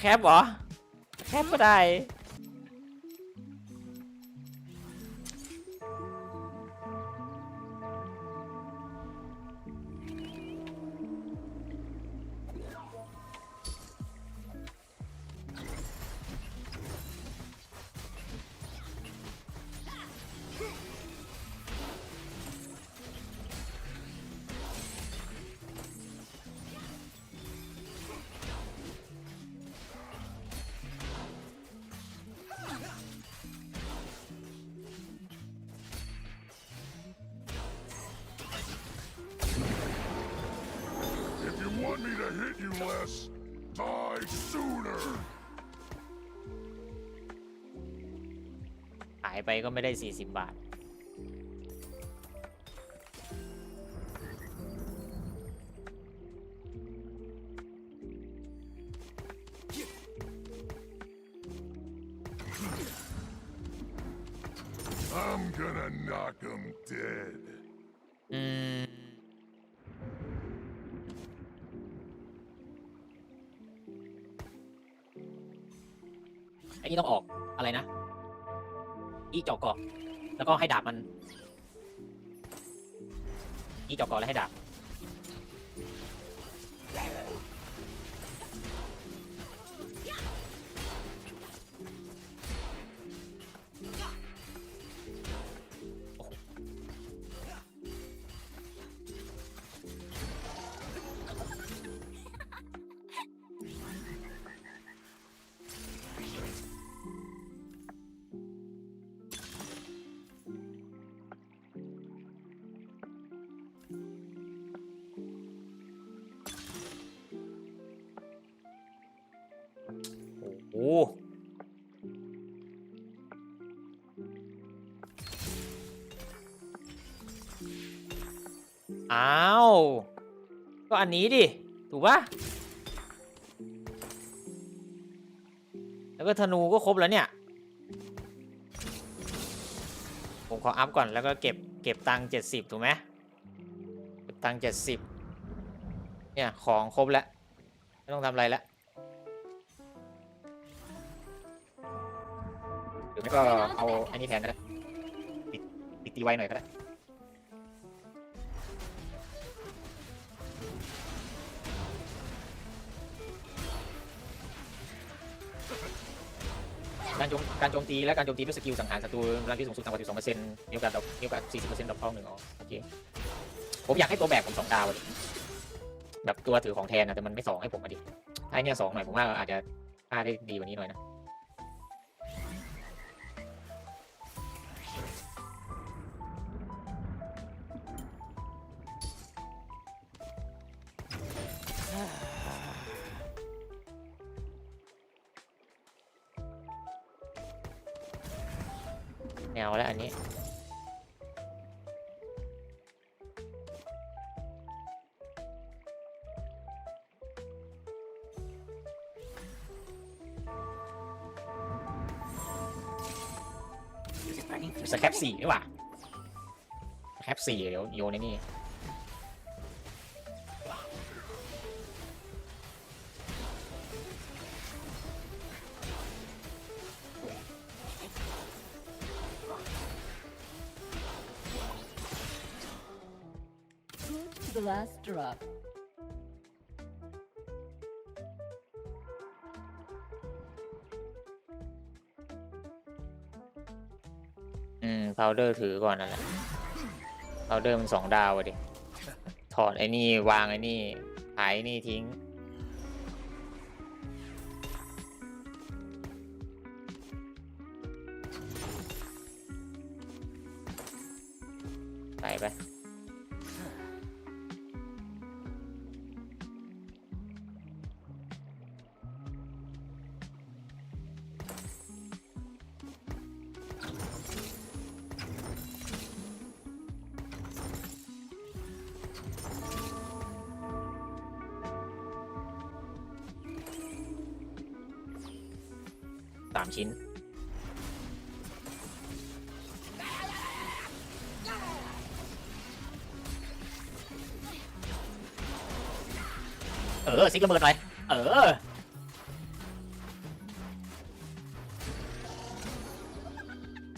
แคบเหรอแคบก็ได้ hit you less, die sooner. ขายไปก็ไม่ได้ 40 บาท แล้วก็ให้ดาบมัน นี่จอกก่อนแล้วให้ดาบ อ้าว ก็อันนี้ดิ ถูกปะแล้วก็ธนูก็ครบแล้วเนี่ย ผมขออัพก่อนแล้วก็เก็บเก็บตังค์เจ็ดสิบถูกไหมเก็บตังค์เจ็ดสิบเนี่ยของครบแล้ว ไม่ต้องทำอะไรแล้ว รือไม่ก็เอาอันนี้แทนก็ได้ติดติดตีไว้หน่อยก็ได้การโจมการโจมตีและการโจมตีด้วยสกิลสังหารศัตรูพลังที่สูงสุดต่ำกว่า12%มีโอกาสดรอปมีโอกาส40%ดรอปเป้าหนึ่งอ๋อโอเคผมอยากให้ตัวแบกผมสองดาวแบบตัวถือของแทนนะแต่มันไม่สองให้ผมมาดิถ้าไอ้เนี่ยสองหน่อยผมว่าอาจจะฆ่าได้ดีกว่านี้หน่อยนะ สแคปสี่นี่หว่าสแคปสี่เดี๋ยวโยนในนี่ พาวเดอร์ถือก่อนนั่นแหละพาวเดอร์มันสองดาวอะดิ ถอดไอ้นี่วางไอ้นี่ขายนี่ทิ้งใส่ไป ดซิกระเบิดหน่อย เออ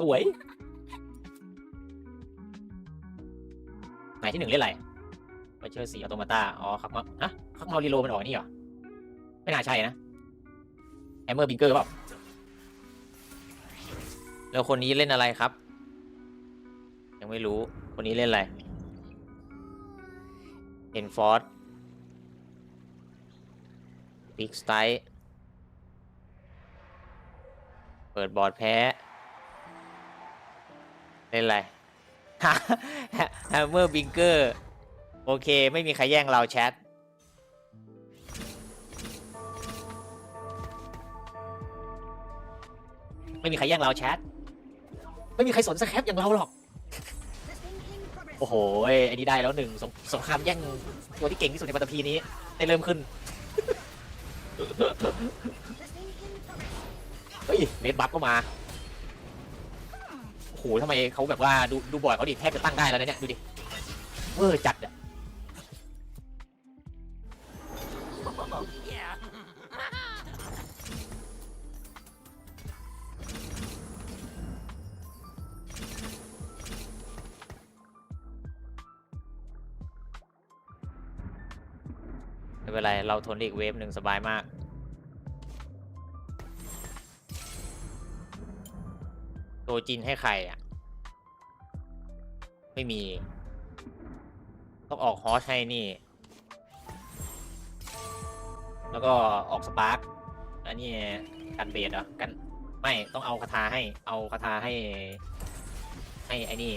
สวยหมายที่หนึ่งเล่นอะไรไปเชิญสีอัตโนมาตาอ๋อคับมาฮะขักมารีโลมันออกนี่เหรอ ไม่น่าใช่นะแอมเมอร์บิงเกอร์เปล่าแล้วคนนี้เล่นอะไรครับ ยังไม่รู้ คนนี้เล่นอะไรเอ็นฟอร์ บิ๊กสไตเปิดบอร์ดแพ้เล่นอะไรแฮมเมอร์บิงเกอร์ โอเค ไม่มีใครแย่งเราแชทไม่มีใครแย่งเราแชทไม่มีใครสนสแครปอย่างเราหรอก โอ้โหไอ้นี่ได้แล้วหนึ่งสงครามแย่งตัวที่เก่งที่สุดในปัตตภีนี้ ได้เริ่มขึ้น เฮ้ยเลดบัฟก็มา โอ้โหทำไมเขาแบบว่าดูดูบอร์ดเขาดิแทบจะตั้งได้แล้วนะเนี่ย ดูดิเวอร์จัดอะไม่เป็นไร เราทนอีกเวฟหนึ่งสบายมาก ตัวจินให้ใครอะ ไม่มี ต้องออกฮอสให้นี่ แล้วก็ออกสปาร์กอันนี้กันเบดเหรอกันไม่ต้องเอาคาถาให้ เอาคาถาให้ ให้ไอ้นี่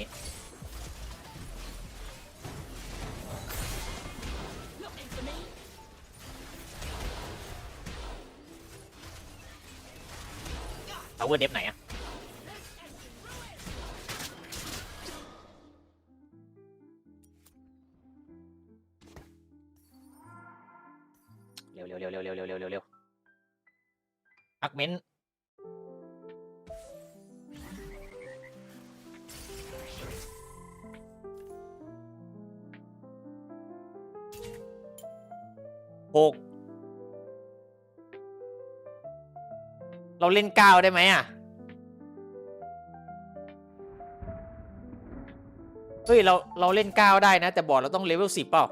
เอาเวอร์เดฟไหนอะ ร็วเร็วเร็วเร็วเร็วเร็วเร็วเร็วเร็วอักเม้นหกเราเล่นเก้าได้ไหมอะ เฮ้ย เรา เราเล่นเก้าได้นะ แต่บอร์ดเราต้องเลเวลสิบเปล่า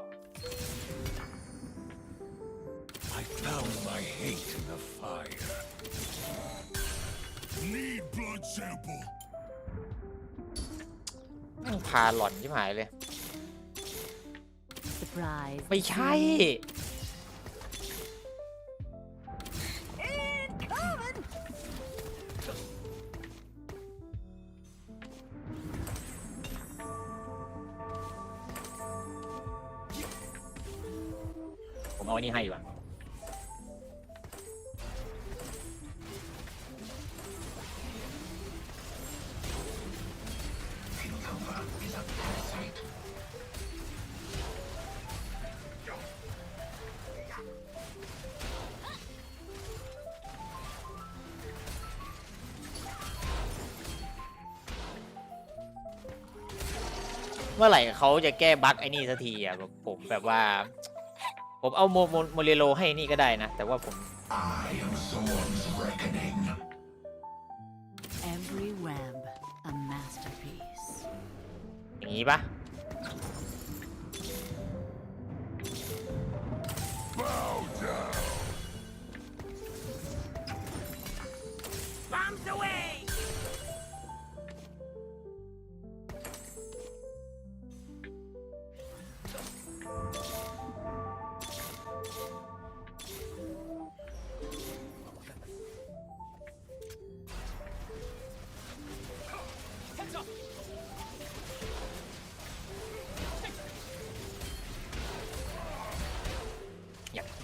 พาหล่อนที่หายเลย Surprise. ไม่ใช่ ผมเอาอันนี้ให้ดีกว่า เมื่อไหร่เขาจะแก้บั๊กไอ้นี่สักทีอะแบบผมแบบว่า ผมเอาโมโมโมเรโลให้นี่ก็ได้นะ แต่ว่าผม I am Zorn's reckoning. Every web a masterpiece. อย่างนี้ปะ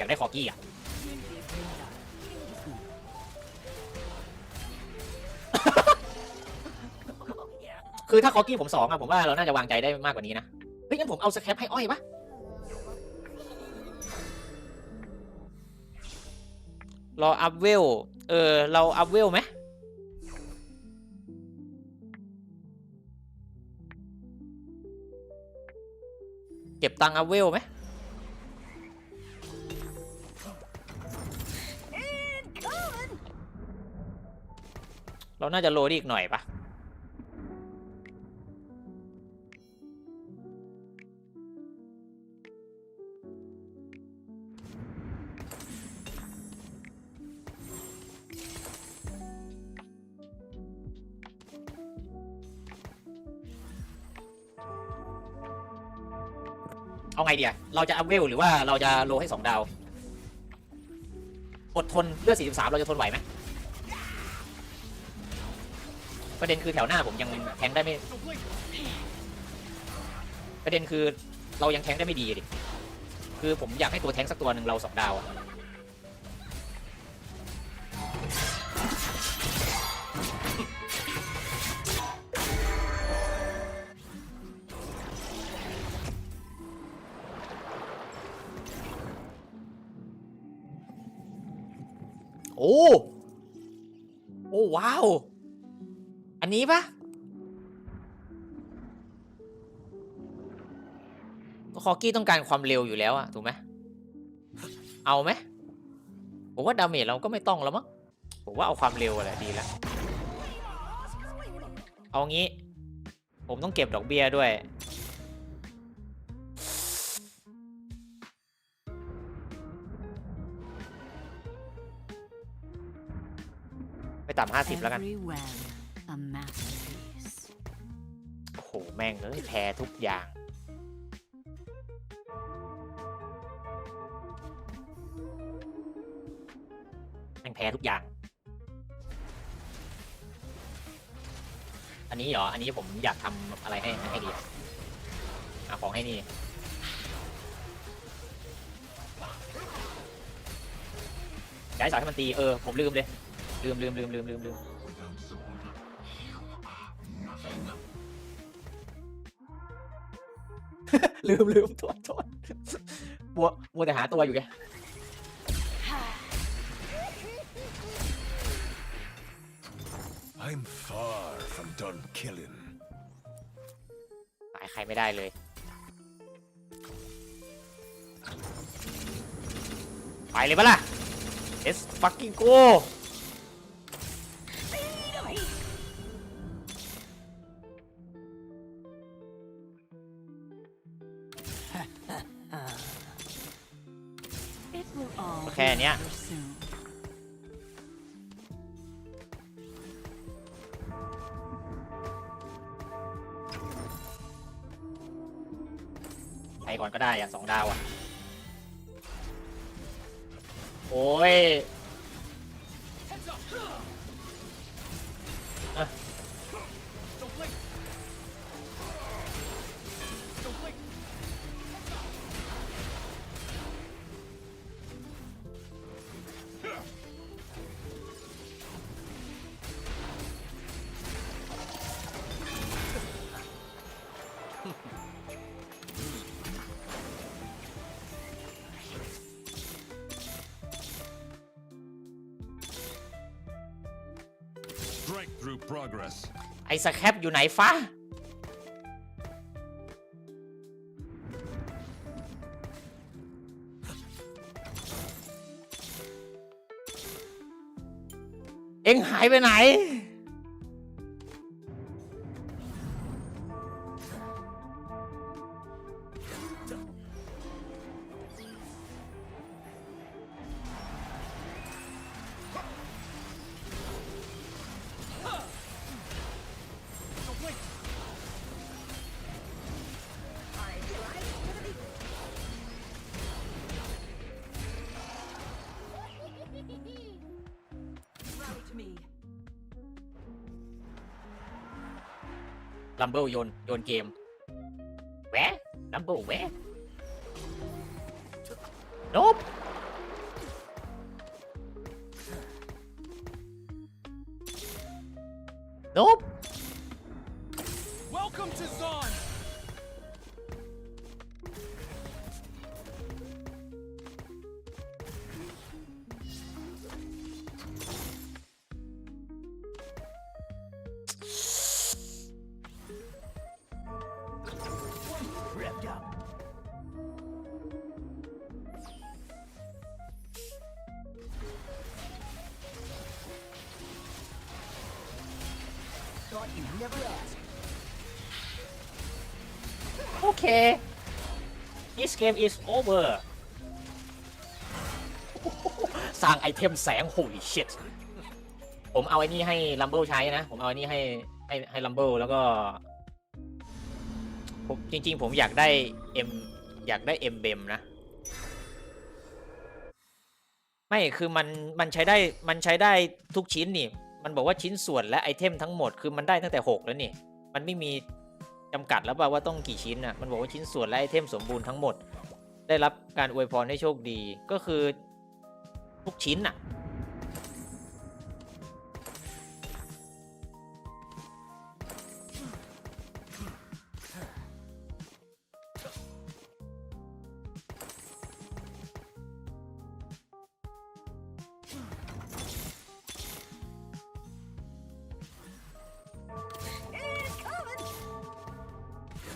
ากอยากได้คอกี้อะคือถ้าคอกี้ผมสองอะผมว่าเราน่าจะวางใจได้มากกว่านี้นะเฮ้ยงั้นผมเอาสแครปให้อ้อยปะรออัพเวล เออ เราอัพเวลไหมเก็บตังค์อัพเวลไหม เราน่าจะโลดอีกหน่อยปะเอาไงเดียเราจะอัพเวลหรือว่าเราจะโลให้สองดาว อดทนเลือดสี่จุดสามเราจะทนไหวไหม ประเด็นคือแถวหน้าผมยังแทงได้ไม่ ประเด็นคือเรายังแทงได้ไม่ดีดิ คือผมอยากให้ตัวแทงสักตัวหนึ่งเราสองดาวอะโอ้ โอ้ว้าว อันนี้ปะก็คอกี้ต้องการความเร็วอยู่แล้วอะถูกไหมเอาไหมผมว่าดาเมจเราก็ไม่ต้องแล้วมั้งผมว่าเอาความเร็วแหละดีแล้วเอางี้ ผมต้องเก็บดอกเบี้ยด้วย ไปต่ำห้าสิบแล้วกัน Every web a masterpiece. โอ้โห แม่งเอ้ยแพ้ทุกอย่าง แม่งแพ้ทุกอย่าง อันนี้เหรอ อันนี้ผมอยากทำอะไรให้ให้ดีอะอะของให้นี่ ย้ายสายให้มันตี เออ ผมลืมเลย ลืมลืมลืมลืมลืมลืม ลืมลืมโทษโทษมัวมัวแต่หาตัวอยู่แก I'm far from done killing. ตายใครไม่ได้เลยไปเลยปะล่ะ let's fucking go อะสองดาวอะ โอ้ย สแครปอยู่ไหนฟ้าเอ็งหายไปไหน ลัมเบิลโยนโยนเกมแหวะลัมเบิลแหวะนบนบ Welcome to Zon! โอเค this game is over สร้างไอเทมแสง holy shit ผมเอาไอ้นี่ให้ลัมเบิลใช้นะ ผมเอาไอ้นี่ให้ให้ให้ลัมเบิลแล้วก็ผมจริง ๆ ผมอยากได้ M อยากได้เอ็มเบมนะ ไม่คือมันมันใช้ได้มันใช้ได้ทุกชิ้นนี่ มันบอกว่าชิ้นส่วนและไอเทมทั้งหมดคือมันได้ตั้งแต่ 6 แล้วนี่ มันไม่มีจำกัดแล้วเปล่าว่าต้องกี่ชิ้นอะ มันบอกว่าชิ้นส่วนและไอเทมสมบูรณ์ทั้งหมด ได้รับการอวยพรให้โชคดี ก็คือทุกชิ้นอะ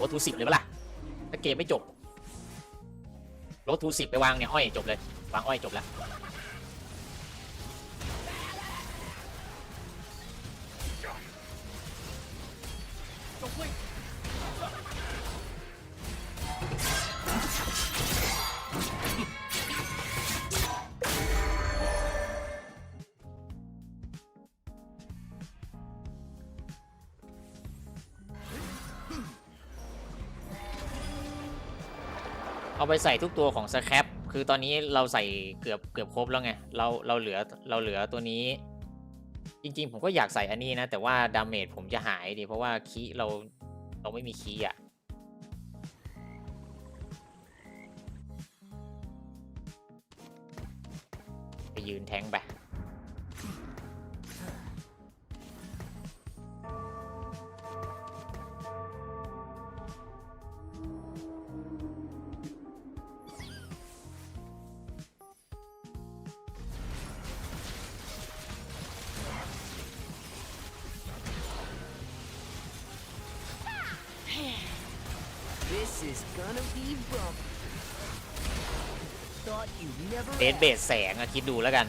รถทูสิบเลยปะล่ะถ้าเกมไม่จบรถทูสิบไปวางเนี่ยอ้อยจบเลยวางอ้อยจบแล้ว เอาไปใส่ทุกตัวของสแครปคือตอนนี้เราใส่เกือบเกือบครบแล้วไง เราเราเหลือเราเหลือตัวนี้ จริง ๆ ผมก็อยากใส่อันนี้นะ แต่ว่าดาเมจผมจะหายดิเพราะว่าคีเราเราไม่มีคีอะ This is gonna be bumpy. Thought you'd never เดดเบสแสงอะคิดดูแล้วกัน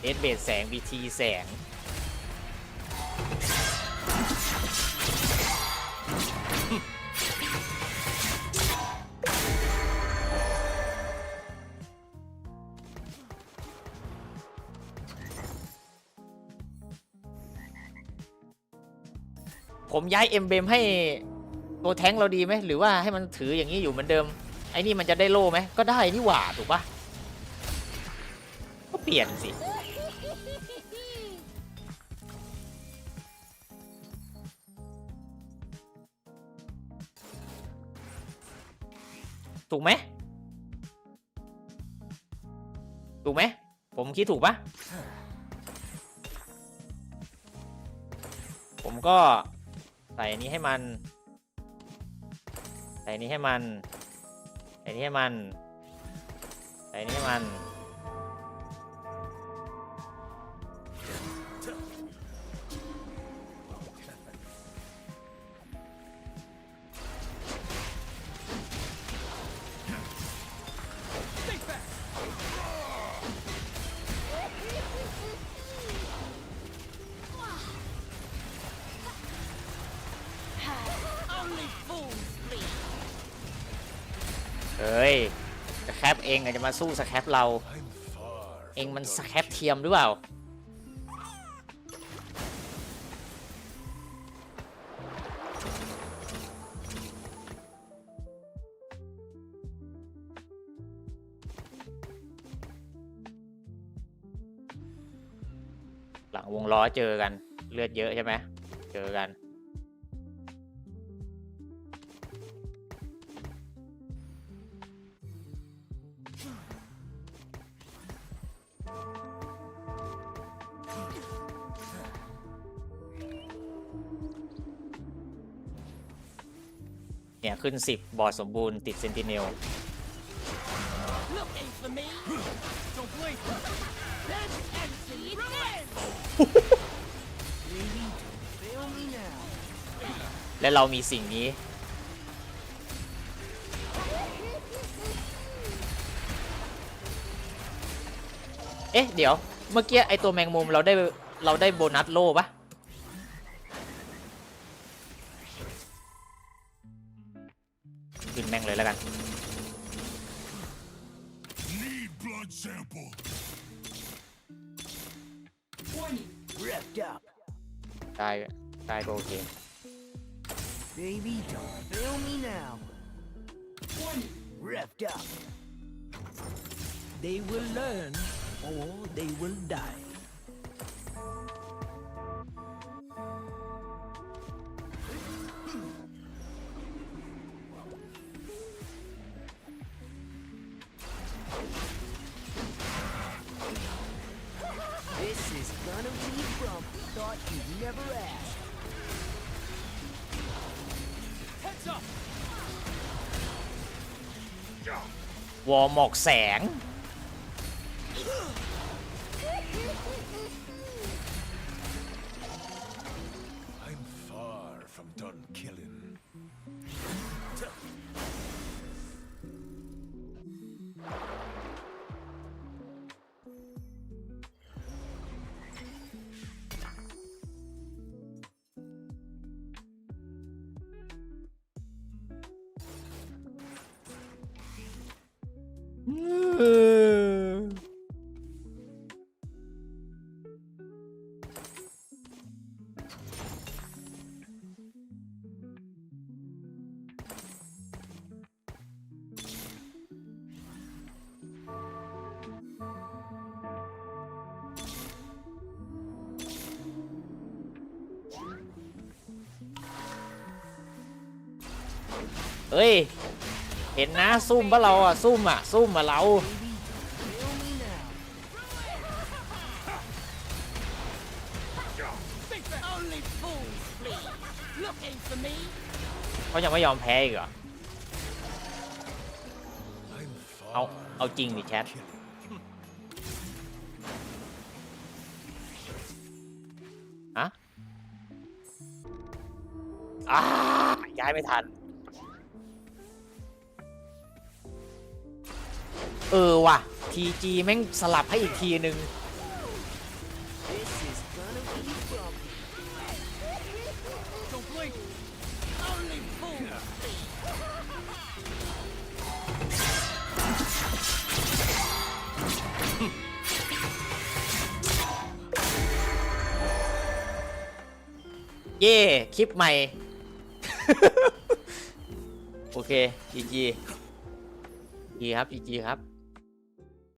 เดดเบสแสงบีทีแสง ผมย้ายเอ็มเบมให้ ตัวแท้งเราดีไหมหรือว่าให้มันถืออย่างนี้อยู่เหมือนเดิม ไอ้นี่มันจะได้โล่ไหมก็ได้นี่หว่าถูกปะก็เปลี่ยนสิถูกไหมถูกไหมผมคิดถูกปะผมก็ใส่อันนี้ให้มัน ใส่อันนี้ให้มัน ใส่อันนี้ให้มัน ใส่อันนี้ให้มัน เองอะจะมาสู้สแครปเรา I'm far เองมันสแครปเทียมหรือเปล่าหลังวงล้อเจอกัน เลือดเยอะใช่ไหมเจอกัน เนี่ยขึ้น 10 บอร์ดสมบูรณ์ติดเซนติเนลและเรามีสิ่งนี้ เอ๊ะ เดี๋ยว เมื่อกี้ไอตัวแมงมุมเราได้เราได้โบนัสโล่ปะ ขึ้นแม่งเลยแล้วกันได้ได้ก็โอเค Baby, don't fail me now. revved up. They will learn or they will die. วอลหมอกแสง เฮ้ย เห็นนะซุ่มปะเราอะซุ่มอะซุ่มอะเรา เขายังไม่ยอมแพ้อีกเหรอ เอา เอาจริงดิแชท killing. ฮะอ้าย้ายไม่ทัน เออว่ะทีจีแม่งสลับให้อีกทีนึงเย่คลิปใหม่ โอเคจีจีดีครับจีจีครับ